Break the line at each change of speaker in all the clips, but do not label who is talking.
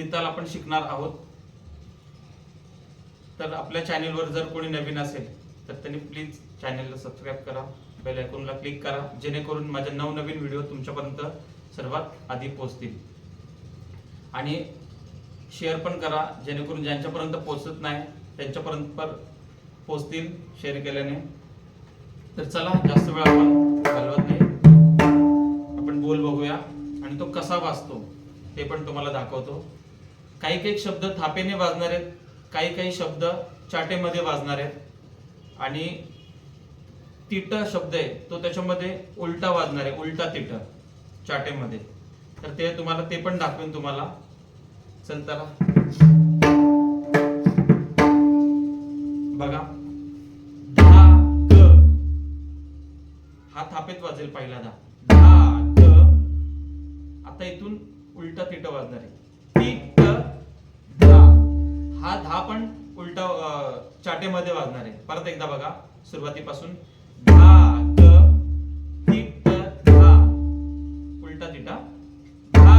त्रिताल आपण शिकणार आहोत. तर आपल्या चॅनेलवर जर कोणी नवीन असेल तर त्यांनी प्लीज चॅनेलला सबस्क्राईब करा बेल आयकॉनला क्लिक करा जेणेकरून माझ्या नवनवीन व्हिडिओ तुमच्यापर्यंत सर्वात आधी पोहोचतील. आणि शेअर पण करा जेणेकरून ज्यांच्यापर्यंत पोहोचत नाही त्यांच्यापर्यंत पण पोहोचतील शेअर केल्याने. तर चला जास्त वेळ आपण घालवत नाही. आपण बोल बघूया. आणि तो कसा वाचतो ते पण तुम्हाला दाखवतो. काही काही शब्द थापेने वाजणार आहेत काही काही शब्द चाटेमध्ये वाजणार आहेत. आणि तिट शब्द आहे तो त्याच्यामध्ये उलटा वाजणार आहे उलटा तिट चाटेमध्ये. तर ते तुम्हाला ते पण दाखवेन तुम्हाला. चल बघा. धा हा थापेत वाजेल पहिला धा धा आता इथून उलटा तिट वाजणार आहे. तिट धा. हा धा पण उलटा चाटेमध्ये वाजणार आहे. परत एकदा बघा सुरुवातीपासून. धा ग तिट धा. उलटा तिटा. धा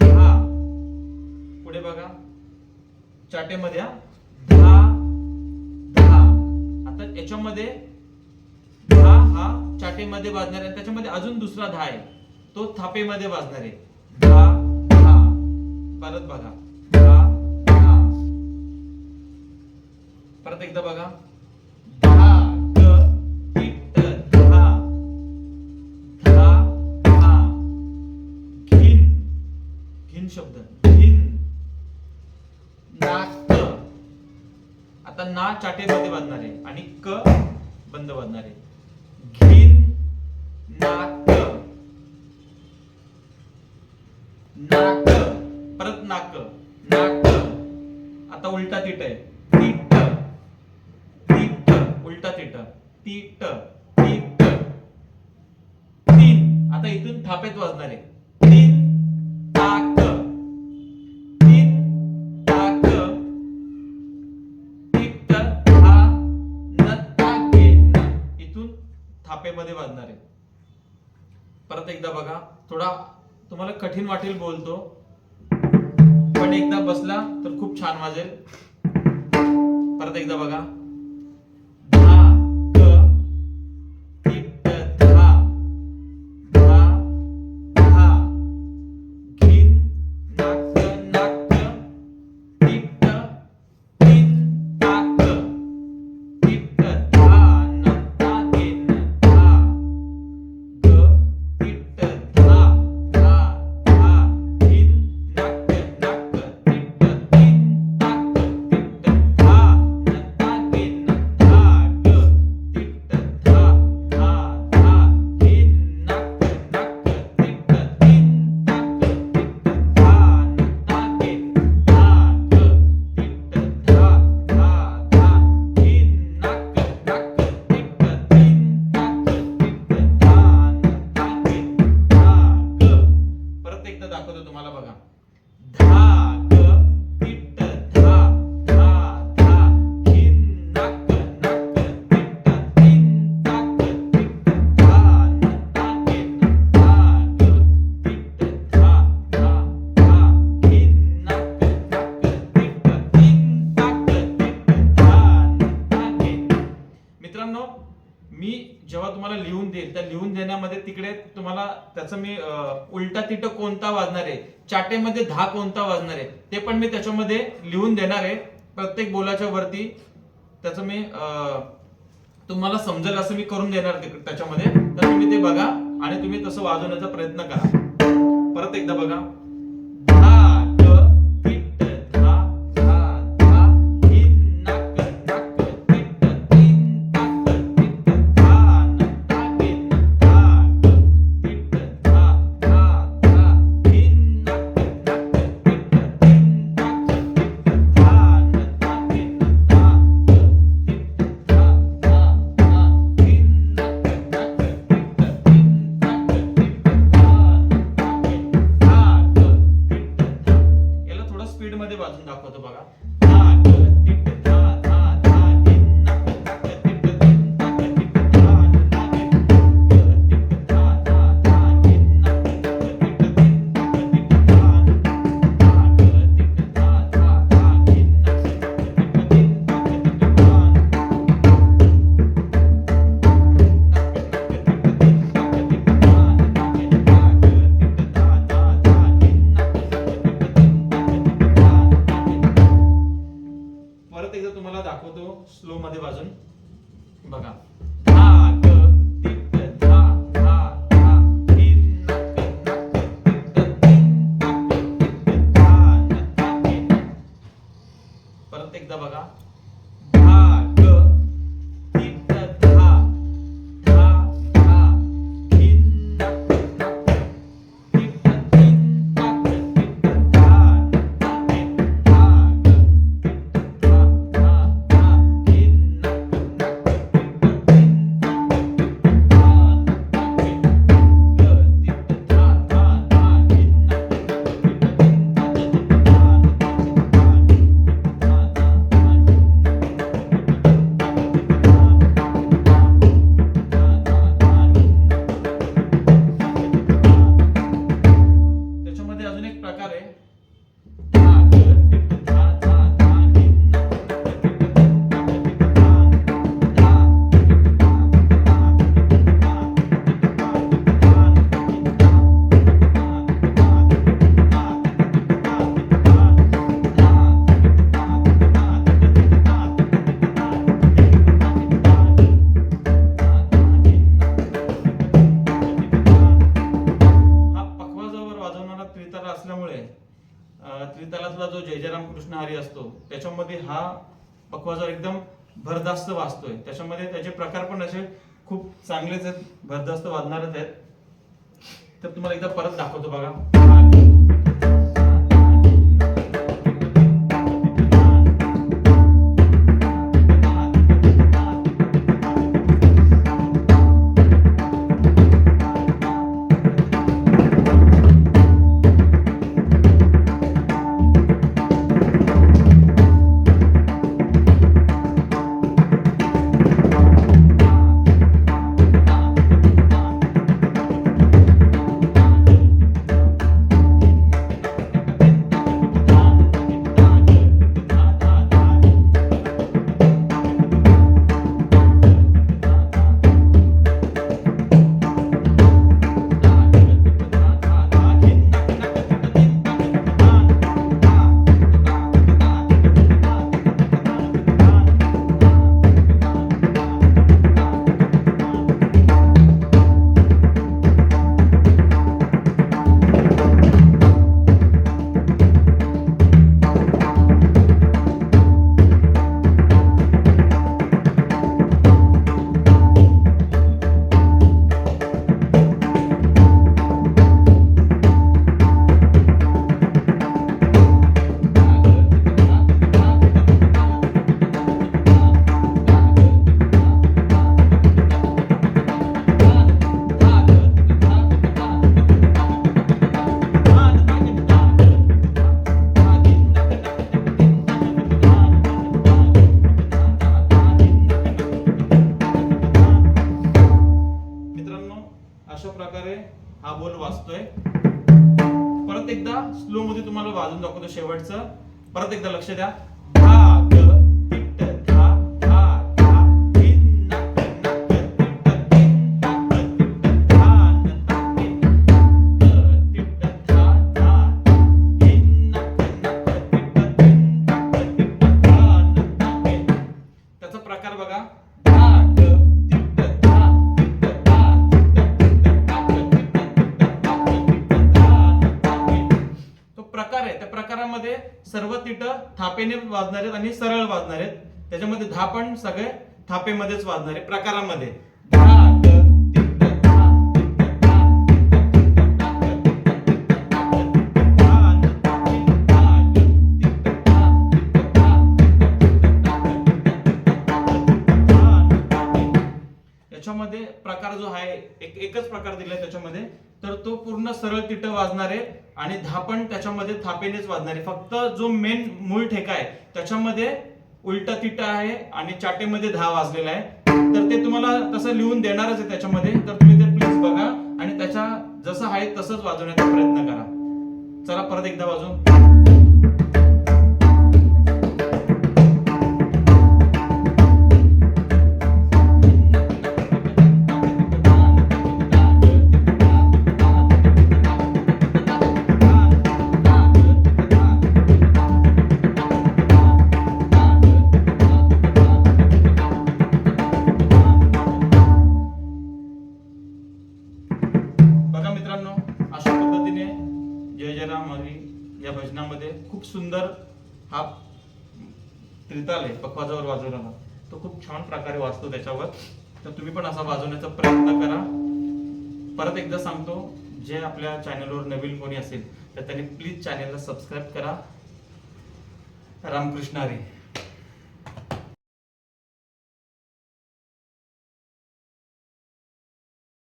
धा. पुढे बघा. चाटेमध्ये हा. धा धा. आता याच्यामध्ये धा हा चाटेमध्ये वाजणार आहे. त्याच्यामध्ये अजून दुसरा धा आहे. तो थापेमध्ये वाजणार आहे. धा परत बघा. धा धा परत एकदा बघा. धा ग तिट धा धा धा. घिन. घिन शब्द. घिन. नाक आता ना चाटेमध्ये बांधणार आहे आणि क बंद बांधणार आहे घिन नाक उलटा तिट आहे. तीट. तिट. उलटा तिट. तिट. तिट. तीन. आता इथून थापेत वाजणार आहे. तीन. ताक तीन. ताक तिट. हा. न. गे न. इथून थापेमध्ये वाजणार आहे. परत एकदा बघा. थोडा तुम्हाला कठीण वाटेल बोलतो. पण एकदा बसला तर खूप छान वाजेल. परत एकदा बघा. त्याचं मी उलटा तिट कोणता वाजणार आहे? चाटेमध्ये धा कोणता वाजणार आहे? ते पण मी त्याच्यामध्ये लिहून देणार आहे प्रत्येक बोलाच्या वरती. त्याचं मी तुम्हाला समजेल असं मी करून देणार त्याच्यामध्ये. तर तुम्ही ते बघा आणि तुम्ही तसं वाजवण्याचा प्रयत्न करा. परत एकदा बघा. अजून दाखवतो बघा. बघा अजून एक प्रकार आहे. जयराम असतो. त्याच्यामध्ये हा पखवाजावर एकदम भरदास्त वाजतोय त्याच्यामध्ये त्याचे प्रकार पण असे खूप चांगलेच आहेत. भरदास्त वाजणारच आहेत. तर तुम्हाला एकदा परत दाखवतो बघा. वाजून दाखवतो शेवटचं. परत एकदा लक्ष द्या. सर्व थापेने वाजणार आहेत आणि सरळ वाजणार आहेत त्याच्यामध्ये धा पण सगळे थापेमध्येच वाजणार आहे प्रकारामध्ये याच्यामध्ये प्रकार जो आहे एक एकच प्रकार दिलाय त्याच्यामध्ये तर तो पूर्ण सरळ तिट वाजणार आहे आणि धापण त्याच्यामध्ये थापेनेच वाजणार आहे. फक्त जो मेन मूळ ठेका आहे त्याच्यामध्ये उलटा तिट आहे आणि चाटेमध्ये धा वाजलेला आहे. तर ते तुम्हाला तसं लिहून देणारच आहे त्याच्यामध्ये. तर तुम्ही ते प्लीज बघा आणि त्याच्या जसं आहे तसंच वाजवण्याचा प्रयत्न करा. चला परत एकदा वाजवून त्रिताल आहे पखवाजावर वाजवलेला तो खूप छान प्रकारे वाजतो त्याच्यावर. तर तुम्ही पण असा वाजवण्याचा प्रयत्न करा. परत एकदा सांगतो जे आपल्या चॅनलवर नवीन कोणी असेल तर त्यांनी प्लीज चॅनलला सबस्क्राईब करा. रामकृष्ण हरी.